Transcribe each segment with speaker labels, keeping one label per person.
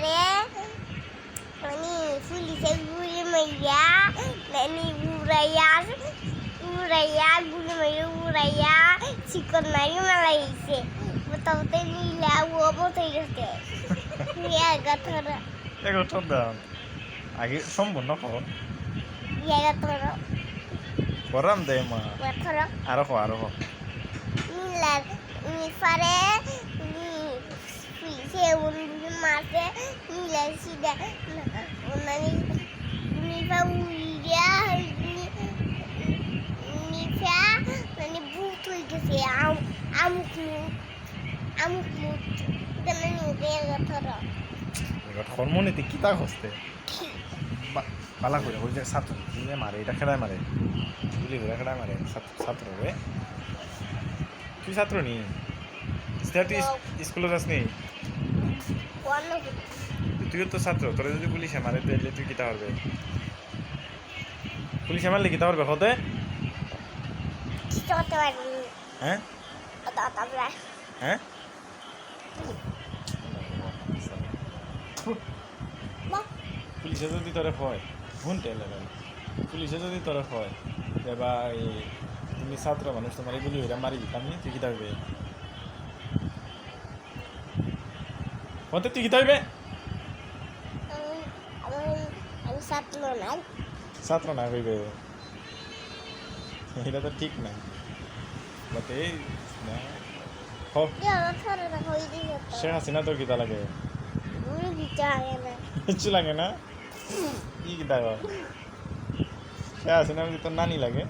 Speaker 1: ফারে মানে পুলিশে গুলি মাইয়া মানে উড়াইয়া উড়াইয়া গুলি মাইয়া উড়াইয়া চিকন মারি মালাইছে বতাবতে নীলা ও বতাই গেছে ইয়াগা থর
Speaker 2: এগারোটার দাম আগে সম্পূর্ণ কর
Speaker 1: ইয়াগা থর
Speaker 2: করাম দে মা আরও কো আরও কো
Speaker 1: উড়ি নীলা সিদা মানে নিফা উড়িয়া নিফা মানে ভূত হয়ে গেছে আম- আমুক আমুক এটা মানে ইয়াগা থর
Speaker 2: এবার হরমোনিতে কি তা হস্তে পালা করে ওই যে ছাত্র মারে এটা খেলায় মারে। গুলি করে খেলায় মারে ছাত্র রে। তুই ছাত্র নি? তুই স্কুলে যাস নি তুইও তো ছাত্র, তোরা যদি পুলিশে মারে তাহলে তুই কিতা পারবে পুলিশে মারলে কিতা পারবে হতে? হ্যাঁ? হ্যাঁ? পুলিশে যদি তোরে হয় শুনতে লাগেন পুলিশে যদি তোরে হয় এই তুমি ছাত্র মানুষ, তোমার এগুলি মারি দিতাম নি, তুই কি থাকবে হতে তুই কি
Speaker 1: আমি ছাত্র
Speaker 2: না হইবে এটা তো ঠিক না বাট এই শেখ হাসিনা তোর কিতা লাগে কিচ্ছু লাগে না কি কিতা গো শেখ হাসিনা তোর নানি লাগে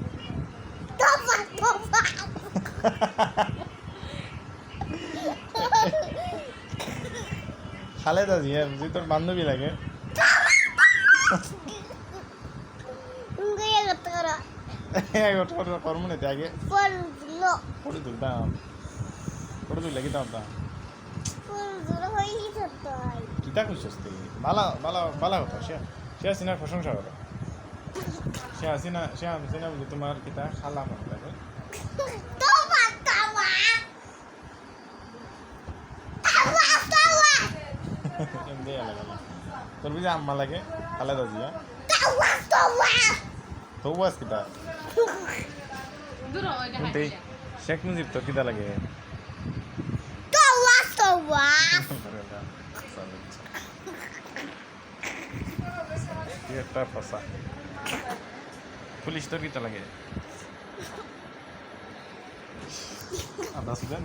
Speaker 2: খালেদা জিয়া বুঝি তোর বান্ধবী লাগে। কর্ম আগে ফটো তুলতাম। ফটো তুললে
Speaker 1: দিছে তাই
Speaker 2: কিতা তুই? বালা বালা বালা কথা সে সে হাসিনার প্রশংসা করো। সে হাসিনা সে হাসিনা বুঝি তোমার কিতা খালা মনে লাগে। এমনি না। তোর বুঝি আম্মা লাগে? খালেদা জিয়া।
Speaker 1: তোফা তোফা
Speaker 2: তো বাস কিতা শেখ মুজিব তোর কিতা লাগে?
Speaker 1: তোফা
Speaker 2: তুই একটা ফসা। পুলিশ তোর কিতা লাগে? আধা সুদান